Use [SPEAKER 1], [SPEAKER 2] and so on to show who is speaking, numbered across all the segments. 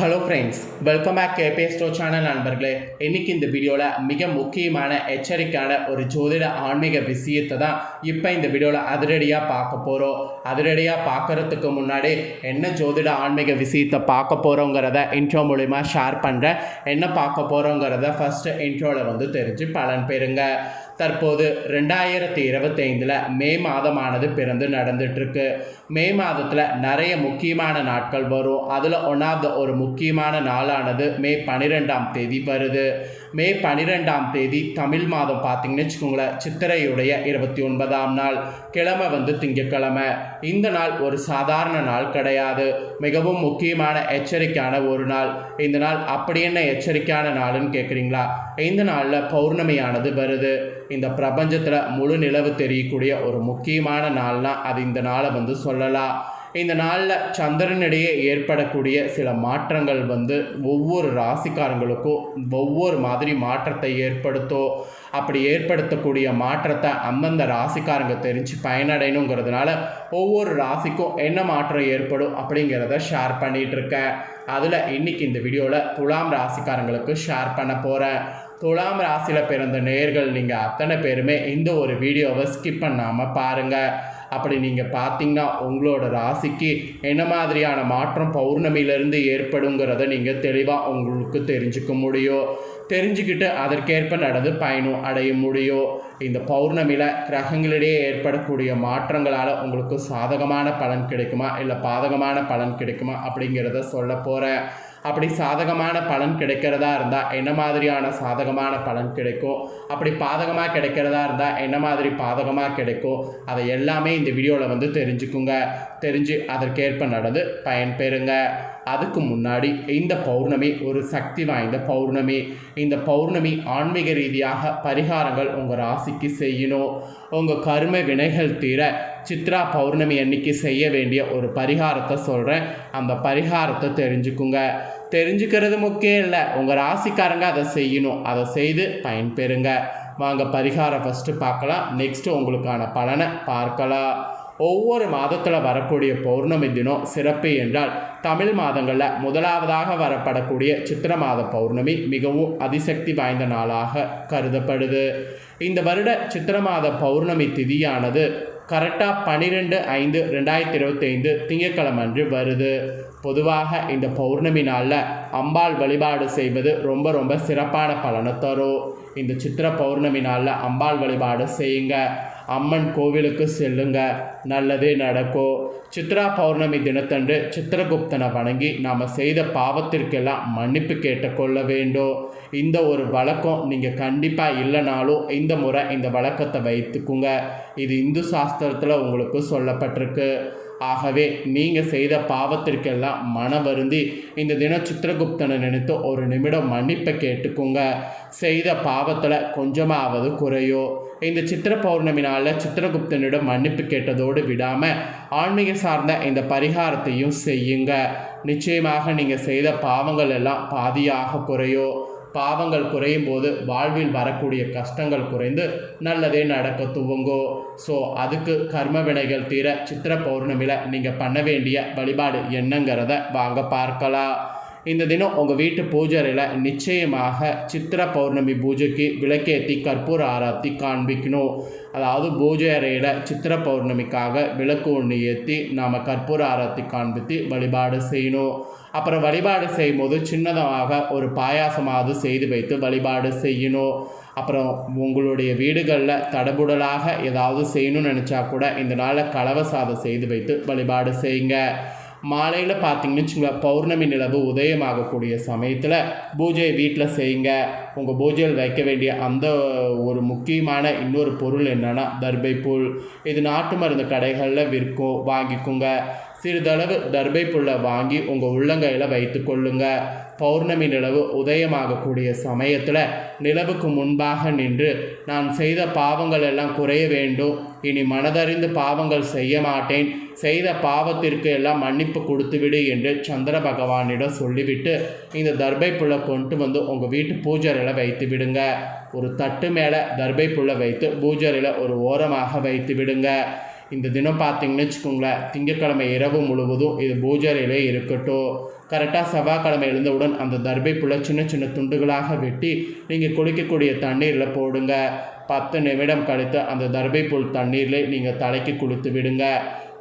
[SPEAKER 1] Hello friends welcome back கேபே ஸ்டோ channel நண்பர்களே. இன்றைக்கி இந்த வீடியோவில் மிக முக்கியமான எச்சரிக்கையான ஒரு ஜோதிட ஆன்மீக விஷயத்தை தான் இப்போ இந்த வீடியோவில் அதிரடியாக பார்க்க போகிறோம் அதிரடியாக பார்க்கறதுக்கு முன்னாடி என்ன ஜோதிட ஆன்மீக விஷயத்தை பார்க்க போகிறோங்கிறத இன்ட்ரோ மூலிமா ஷேர் பண்ணுறேன் என்ன பார்க்க போகிறோங்கிறத ஃபஸ்ட்டு இன்ட்ரோவில் வந்து தெரிஞ்சு பலன் பெறுங்க. தற்போது ரெண்டாயிரத்தி இருபத்தைந்தில் மே மாதமானது பிறந்து நடந்துட்டுருக்கு மே மாதத்தில் நிறைய முக்கியமான நாட்கள் வரும். அதில் ஒன்றாவது ஒரு முக்கியமான நாளானது மே பன்னிரெண்டாம் தேதி வருது. மே பன்னிரெண்டாம் தேதி தமிழ் மாதம் பார்த்தீங்கன்னு வச்சுக்கோங்களேன் சித்திரையுடைய இருபத்தி ஒன்பதாம் நாள் கிழமை வந்து திங்கக்கிழமை இந்த நாள் ஒரு சாதாரண நாள் கிடையாது. மிகவும் முக்கியமான எச்சரிக்கையான ஒரு நாள். இந்த நாள் அப்படி என்ன எச்சரிக்கையான நாளுன்னு கேட்குறீங்களா? இந்த நாளில் பௌர்ணமியானது வருது. இந்த பிரபஞ்சத்தில் முழு நிலவு தெரியக்கூடிய ஒரு முக்கியமான நாள்னால் அது இந்த நாளை வந்து சொல்லலாம். இந்த நாளில் சந்திரனிடையே ஏற்படக்கூடிய சில மாற்றங்கள் வந்து ஒவ்வொரு ராசிக்காரங்களுக்கும் ஒவ்வொரு மாதிரி மாற்றத்தை ஏற்படுத்தும் அப்படி ஏற்படுத்தக்கூடிய மாற்றத்தை அந்தந்த ராசிக்காரங்க தெரிஞ்சு பயனடையணுங்கிறதுனால ஒவ்வொரு ராசிக்கும் என்ன மாற்றம் ஏற்படும் அப்படிங்கிறத ஷேர் பண்ணிகிட்ருக்கேன் அதில் இன்றைக்கி இந்த வீடியோவில் துலாம் ராசிக்காரங்களுக்கு ஷேர் பண்ண போகிறேன் துலாம் ராசியில் பிறந்த நேர்கள் நீங்கள் அத்தனை பேருமே இந்த ஒரு வீடியோவை ஸ்கிப் பண்ணாமல் பாருங்கள் அப்படி நீங்கள் பார்த்தீங்கன்னா உங்களோட ராசிக்கு என்ன மாதிரியான மாற்றம் பௌர்ணமியிலிருந்து ஏற்படுங்கிறத நீங்கள் தெளிவாக உங்களுக்கு தெரிஞ்சுக்க முடியும். தெரிஞ்சுக்கிட்டு அதற்கேற்ப நடந்து பயணம் அடைய முடியும். இந்த பௌர்ணமியில் கிரகங்களிடையே ஏற்படக்கூடிய மாற்றங்களால் உங்களுக்கு சாதகமான பலன் கிடைக்குமா? இல்லை பாதகமான பலன் கிடைக்குமா? அப்படிங்கிறத சொல்ல போகிறேன் அப்படி சாதகமான பலன் கிடைக்கிறதா இருந்தால் என்ன மாதிரியான சாதகமான பலன் கிடைக்கும்? அப்படி பாதகமாக கிடைக்கிறதா இருந்தால் என்ன மாதிரி பாதகமாக கிடைக்கும்? அதை எல்லாமே இந்த வீடியோவில் வந்து தெரிஞ்சுக்குங்க. தெரிஞ்சு அதற்கேற்ப நடந்து பயன்பெறுங்க. அதுக்கு முன்னாடி இந்த பௌர்ணமி ஒரு சக்தி வாய்ந்த பௌர்ணமி. இந்த பௌர்ணமி ஆன்மீக ரீதியாக பரிகாரங்கள் உங்கள் ராசிக்கு செய்யணும். உங்கள் கரும வினைகள் தீர சித்ரா பௌர்ணமி அன்னைக்கு செய்ய வேண்டிய ஒரு பரிகாரத்தை சொல்கிறேன் அந்த பரிகாரத்தை தெரிஞ்சுக்குங்க. தெரிஞ்சுக்கிறது முக்கியம் இல்லை. உங்கள் ராசிக்காரங்க அதை செய்யணும். அதை செய்து பயன்பெறுங்க. வாங்க பரிகாரம் ஃபஸ்ட்டு பார்க்கலாம். நெக்ஸ்ட்டு உங்களுக்கான பலனை பார்க்கலாம். ஒவ்வொரு மாதத்தில் வரக்கூடிய பௌர்ணமி தினம் சிறப்பு என்றால் தமிழ் மாதங்களில் முதலாவதாக வரப்படக்கூடிய சித்திர மாத பௌர்ணமி மிகவும் அதிசக்தி வாய்ந்த நாளாக கருதப்படுது. இந்த வருட சித்திர மாத பௌர்ணமி திதியானது கரெக்டாக பன்னிரெண்டு ஐந்து ரெண்டாயிரத்தி இருபத்தைந்து திங்கட்கிழமை அன்று வருது. பொதுவாக இந்த பௌர்ணமி நாளில் அம்பாள் வழிபாடு செய்வது ரொம்ப ரொம்ப சிறப்பான பலனை தரும். இந்த சித்திர பௌர்ணமி நாளில் அம்பாள் வழிபாடு செய்யுங்க. அம்மன் கோவிலுக்கு செல்லுங்க. நல்லதே நடக்கும் சித்ரா பௌர்ணமி தினத்தன்று சித்திரகுப்தனை வணங்கி நாம் செய்த பாவத்திற்கெல்லாம் மன்னிப்பு கேட்டுக்கொள்ள வேண்டும். இந்த ஒரு வழக்கம் நீங்கள் கண்டிப்பாக இல்லைனாலும் இந்த முறை இந்த வழக்கத்தை வைத்துக்குங்க. இது இந்து சாஸ்திரத்தில் உங்களுக்கு சொல்லப்பட்டிருக்கு. ஆகவே நீங்கள் செய்த பாவத்திற்கெல்லாம் மன வருந்தி இந்த தினம் சித்திரகுப்தனை நினைத்து ஒரு நிமிடம் மன்னிப்பை கேட்டுக்கோங்க. செய்த பாவத்தில் கொஞ்சமாவது குறையோ. இந்த சித்திர பௌர்ணமி நாளில் சித்திரகுப்தனிடம் மன்னிப்பு கேட்டதோடு விடாமல் ஆன்மீக சார்ந்த இந்த பரிகாரத்தையும் செய்யுங்க. நிச்சயமாக நீங்கள் செய்த பாவங்கள் எல்லாம் பாதியாக குறையோ. பாவங்கள் குறையும் போது வாழ்வில் வரக்கூடிய கஷ்டங்கள் குறைந்து நல்லதே நடக்க துவங்கோ. ஸோ அதுக்கு கர்ம வினைகள் தீர சித்திர பௌர்ணமியில் நீங்கள் பண்ண வேண்டிய வழிபாடு என்னங்கிறத வாங்க பார்க்கலாம். இந்த தினம் உங்கள் வீட்டு பூஜரையில் நிச்சயமாக சித்திர பௌர்ணமி பூஜைக்கு விளக்கேற்றி கற்பூர ஆராத்தி காண்பிக்கணும். அதாவது பூஜை அறையில் சித்திர பௌர்ணமிக்காக விளக்கு ஒன்று ஏற்றி நாம் கற்பூர ஆராத்தி காண்பித்து வழிபாடு செய்யணும். அப்புறம் வழிபாடு செய்யும்போது சின்னதாக ஒரு பாயாசமாவது செய்து வைத்து வழிபாடு செய்யணும். அப்புறம் உங்களுடைய வீடுகளில் தடபுடலாக ஏதாவது செய்யணும்னு நினச்சா கூட இந்த நாளில் கலவை சாதம் செய்து வைத்து வழிபாடு செய்யுங்க. மாலையில் பார்த்தீங்கன்னு வச்சுங்களா பௌர்ணமி நிலவு உதயமாகக்கூடிய சமயத்தில் பூஜையை வீட்டில் செய்யுங்க. உங்கள் பூஜையில் வைக்க வேண்டிய அந்த ஒரு முக்கியமான இன்னொரு பொருள் என்னென்னா தர்பை புல் இது நாட்டு மருந்து கடைகளில் விற்கும் வாங்கிக்கோங்க. சிறிதளவு தர்பை புல்லை வாங்கி உங்கள் உள்ளங்கையில் வைத்து கொள்ளுங்க. பௌர்ணமி நிலவு உதயமாகக்கூடிய சமயத்தில் நிலவுக்கு முன்பாக நின்று நான் செய்த பாவங்கள் எல்லாம் குறைய வேண்டும். இனி மனதறிந்து பாவங்கள் செய்ய மாட்டேன். செய்த பாவத்திற்கு எல்லாம் மன்னிப்பு கொடுத்துவிடு என்று சந்திர பகவானிடம் சொல்லிவிட்டு இந்த தர்பை புல்லை கொண்டு வந்து உங்கள் வீட்டு பூஜரையில் வைத்து விடுங்க. ஒரு தட்டு மேலே தர்பை புல்லை வைத்து பூஜரையில் ஒரு ஓரமாக வைத்து விடுங்க. இந்த தினம் பார்த்தீங்கன்னு வச்சுக்கோங்களேன் திங்கக்கிழமை இரவு முழுவதும் இது பூஜரையிலே இருக்கட்டும். கரெக்டாக செவ்வாய்க்கிழமை எழுந்தவுடன் அந்த தர்பை புள்ள சின்ன சின்ன துண்டுகளாக வெட்டி நீங்கள் குளிக்கக்கூடிய தண்ணீரில் போடுங்க. பத்து நிமிடம் கழித்து அந்த தர்பை புல் தண்ணீரில் நீங்கள் தலைக்கு குளித்து விடுங்க.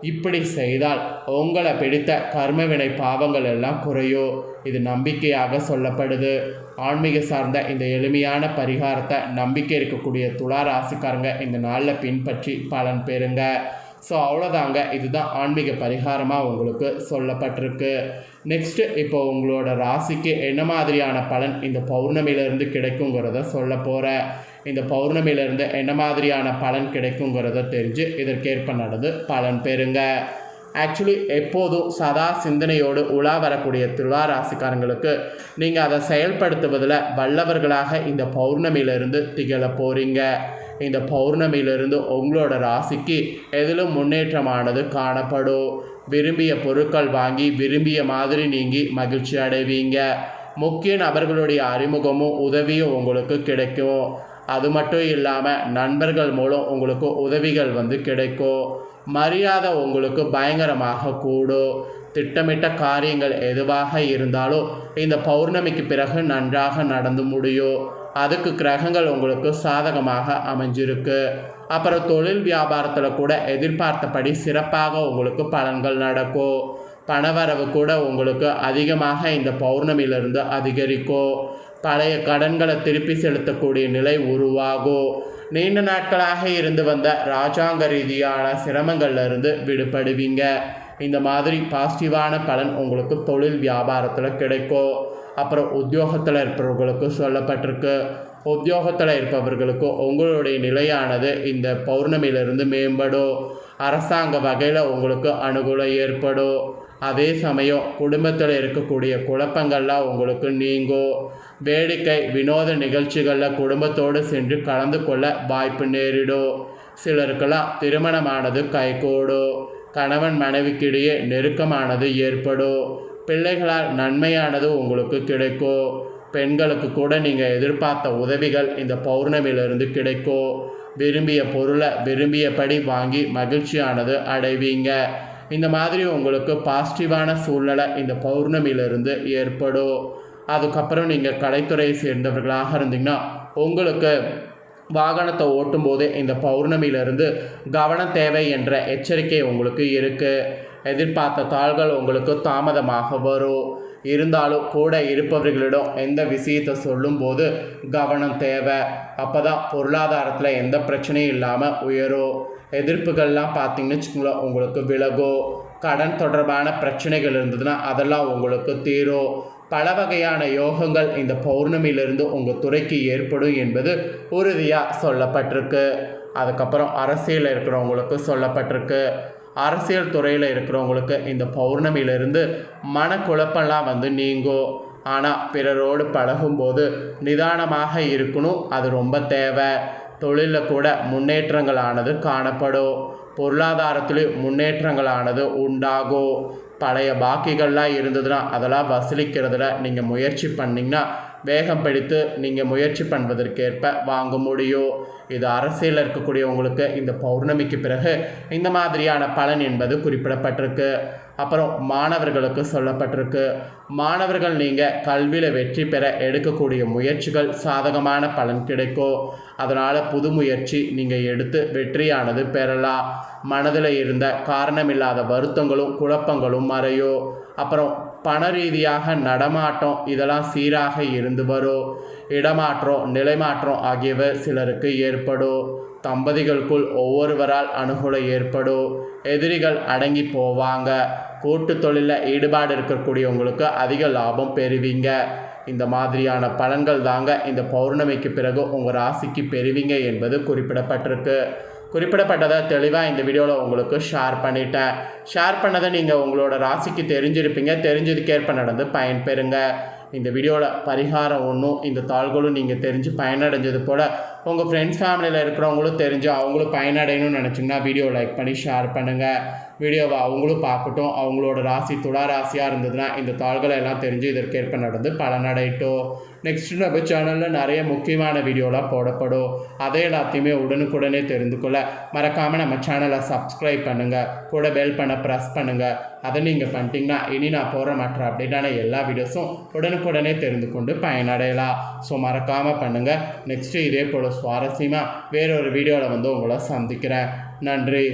[SPEAKER 1] இப்படி செய்தால் உங்களை பிடித்த கர்மவினை பாவங்கள் எல்லாம் குறையும் இது நம்பிக்கையாக சொல்லப்படுது. ஆன்மீக சார்ந்த இந்த எளிமையான பரிகாரத்தை நம்பிக்கை இருக்கக்கூடிய துளா ராசிக்காரங்க இந்த நாளில் பின்பற்றி பலன் பெறுங்க. ஸோ அவ்வளோதாங்க. இதுதான் ஆன்மீக பரிகாரமாக உங்களுக்கு சொல்லப்பட்டிருக்கு. நெக்ஸ்ட்டு இப்போ உங்களோட ராசிக்கு என்ன மாதிரியான பலன் இந்த பௌர்ணமியிலேருந்து கிடைக்குங்கிறத சொல்ல போகிறேன் இந்த பௌர்ணமியிலேருந்து என்ன மாதிரியான பலன் கிடைக்குங்கிறத தெரிஞ்சு இதற்கேற்ப நடந்து பலன் பெறுங்க. ஆக்சுவலி எப்போதும் சதா சிந்தனையோடு உலா வரக்கூடிய துலா ராசிக்காரங்களுக்கு நீங்கள் அதை செயல்படுத்துவதில் வல்லவர்களாக இந்த பௌர்ணமியிலிருந்து திகழ போகிறீங்க இந்த பௌர்ணமியிலிருந்து உங்களோட ராசிக்கு எதிலும் முன்னேற்றமானது காணப்படும். விரும்பிய பொருட்கள் வாங்கி விரும்பிய மாதிரி நீங்கி மகிழ்ச்சி அடைவீங்க. முக்கிய நபர்களுடைய அறிமுகமும் உதவியும் உங்களுக்கு கிடைக்கும். அது மட்டும் இல்லாமல் நண்பர்கள் மூலம் உங்களுக்கு உதவிகள் வந்து கிடைக்கும். மரியாதை உங்களுக்கு பயங்கரமாக கூடும். திட்டமிட்ட காரியங்கள் எதுவாக இருந்தாலும் இந்த பௌர்ணமிக்கு பிறகு நன்றாக நடந்து முடியும். அதுக்கு கிரகங்கள் உங்களுக்கு சாதகமாக அமைஞ்சிருக்கு. அப்புறம் தொழில் வியாபாரத்தில் கூட எதிர்பார்த்தபடி சிறப்பாக உங்களுக்கு பலன்கள் நடக்கும். பணவரவு கூட உங்களுக்கு அதிகமாக இந்த பௌர்ணமியிலிருந்து அதிகரிக்கும். பழைய கடன்களை திருப்பி செலுத்தக்கூடிய நிலை உருவாகும் நீண்ட நாட்களாக இருந்து வந்த ராஜாங்க ரீதியான சிரமங்கள்லேருந்து விடுபடுவீங்க. இந்த மாதிரி பாசிட்டிவான பலன் உங்களுக்கு தொழில் வியாபாரத்தில் கிடைக்கும் அப்புறம் உத்தியோகத்தில் இருப்பவர்களுக்கு சொல்லப்பட்டிருக்கு. உத்தியோகத்தில் இருப்பவர்களுக்கு உங்களுடைய நிலையானது இந்த பௌர்ணமியிலிருந்து மேம்படும் அரசாங்க வகையில் உங்களுக்கு அனுகூலம் ஏற்படும் அதே சமயம் குடும்பத்தில் இருக்கக்கூடிய குழப்பங்கள்லாம் உங்களுக்கு நீங்கும் வேடிக்கை வினோத நிகழ்ச்சிகளில் குடும்பத்தோடு சென்று கலந்து கொள்ள வாய்ப்பு நேரிடும் சிலருக்கெல்லாம் திருமணமானது கைகூடும் கணவன் மனைவிக்கிடையே நெருக்கமானது ஏற்படும் பிள்ளைகளால் நன்மையானது உங்களுக்கு கிடைக்கும் பெண்களுக்கு கூட நீங்கள் எதிர்பார்த்த உதவிகள் இந்த பௌர்ணமியிலிருந்து கிடைக்கும் விரும்பிய பொருளை விரும்பியபடி வாங்கி மகிழ்ச்சியானது அடைவீங்க. இந்த மாதிரி உங்களுக்கு பாசிட்டிவான சூழ்நிலை இந்த பௌர்ணமியிலிருந்து ஏற்படும். அதுக்கப்புறம் நீங்கள் கலைத்துறையை சேர்ந்தவர்களாக இருந்தீங்கன்னா உங்களுக்கு வாகனத்தை ஓட்டும் போது இந்த பௌர்ணமியிலிருந்து கவனம் தேவை என்ற எச்சரிக்கை உங்களுக்கு இருக்குது எதிர்பார்த்த தாள்கள் உங்களுக்கு தாமதமாக வரும். இருந்தாலும் கூட இருப்பவர்களிடம் எந்த விஷயத்தை சொல்லும்போது கவனம் தேவை. அப்போ தான் பொருளாதாரத்தில் எந்த பிரச்சனையும் இல்லாமல் உயரும். எதிர்ப்புகள்லாம் பார்த்தீங்கன்னு வச்சுக்கோங்களேன் உங்களுக்கு விலகோ கடன் தொடர்பான பிரச்சனைகள் இருந்ததுன்னா அதெல்லாம் உங்களுக்கு தீரும் பல வகையான யோகங்கள் இந்த பௌர்ணமியிலிருந்து உங்கள் துறைக்கு ஏற்படும் என்பது உறுதியாக சொல்லப்பட்டிருக்கு. அதுக்கப்புறம் அரசியலில் இருக்கிறவங்களுக்கு சொல்லப்பட்டிருக்கு. அரசியல் துறையில் இருக்கிறவங்களுக்கு இந்த பௌர்ணமியிலிருந்து மனக்குழப்பம்லாம் வந்து நீங்கும் ஆனால் பிறரோடு பழகும்போது நிதானமாக இருக்கணும் அது ரொம்ப தேவை. தொழிலில் கூட முன்னேற்றங்களானது காணப்படும். பொருளாதாரத்திலேயும் முன்னேற்றங்களானது உண்டாகும். பழைய பாக்கிகள்லாம் இருந்ததுன்னா அதெல்லாம் வசூலிக்கிறதுல நீங்கள் முயற்சி பண்ணிங்கன்னா வேகம் பிடித்து நீங்கள் முயற்சி பண்ணுவதற்கேற்ப வாங்க முடியும். இது அரசியலில் இருக்கக்கூடியவங்களுக்கு இந்த பௌர்ணமிக்கு பிறகு இந்த மாதிரியான பலன் என்பது குறிப்பிடப்பட்டிருக்கு. அப்புறம் மாணவர்களுக்கு சொல்லப்பட்டிருக்கு. மாணவர்கள் நீங்கள் கல்வியில் வெற்றி பெற எடுக்கக்கூடிய முயற்சிகள் சாதகமான பலன் கிடைக்கும். அதனால் புது முயற்சி நீங்கள் எடுத்து வெற்றியானது பெறலாம். மனதில் இருந்த காரணமில்லாத வருத்தங்களும் குழப்பங்களும் மறையும். அப்புறம் பண ரீதியாக நடமாட்டம் இதெல்லாம் சீராக இருந்து வரும். இடமாற்றம் நிலைமாற்றம் ஆகியவை சிலருக்கு ஏற்படும். தம்பதிகளுக்குள் ஒவ்வொருவரால் அனுகூலம் ஏற்படும் எதிரிகள் அடங்கி போவாங்க. கூட்டு தொழிலில் ஈடுபாடு இருக்கக்கூடியவங்களுக்கு அதிக லாபம் பெறுவீங்க. இந்த மாதிரியான பலன்கள் தாங்க இந்த பௌர்ணமிக்கு பிறகு உங்கள் ராசிக்கு பெறுவீங்க என்பது குறிப்பிடப்பட்டிருக்கு. குறிப்பிடப்பட்டதை தெளிவாக இந்த வீடியோவில் உங்களுக்கு ஷேர் பண்ணிட்டேன். ஷேர் பண்ணதை நீங்கள் உங்களோட ராசிக்கு தெரிஞ்சிருப்பீங்க. தெரிஞ்சதுக்கேற்ப நடந்து பயன்பெறுங்க. இந்த வீடியோவில் பரிகாரம் ஒன்றும் இந்த தாள்களும் நீங்கள் தெரிஞ்சு பயனடைஞ்சது போல் உங்கள் ஃப்ரெண்ட்ஸ் ஃபேமிலியில் இருக்கிறவங்களும் தெரிஞ்சு அவங்களும் பயனடையணும்னு நினச்சிங்கன்னா வீடியோ லைக் பண்ணி ஷேர் பண்ணுங்கள் வீடியோவை அவங்களும் பார்க்கட்டும். அவங்களோட ராசி துலா ராசியாக இருந்ததுன்னா இந்த தாள்களை எல்லாம் தெரிஞ்சு இதற்கேற்ப நடந்து பலனடையட்டும். நெக்ஸ்ட் நம்ம சேனலில் நிறைய முக்கியமான வீடியோலாம் போடப்படும். அதை எல்லாத்தையுமே உடனுக்குடனே தெரிந்து கொள்ள மறக்காமல் நம்ம சேனலை சப்ஸ்கிரைப் பண்ணுங்கள் கூட பெல் பண்ண ப்ரெஸ் பண்ணுங்கள் அதை நீங்கள் பண்ணிட்டீங்கன்னா இனி நான் போகிற மற்ற அப்டேட்டான எல்லா வீடியோஸும் உடனுக்குடனே தெரிந்து கொண்டு பயனடையலாம். ஸோ மறக்காமல் பண்ணுங்கள் நெக்ஸ்ட்டு இதே போல் சுவாரஸ்யமாக வேறொரு வீடியோவில் வந்து உங்களை சந்திக்கிறேன். நன்றி.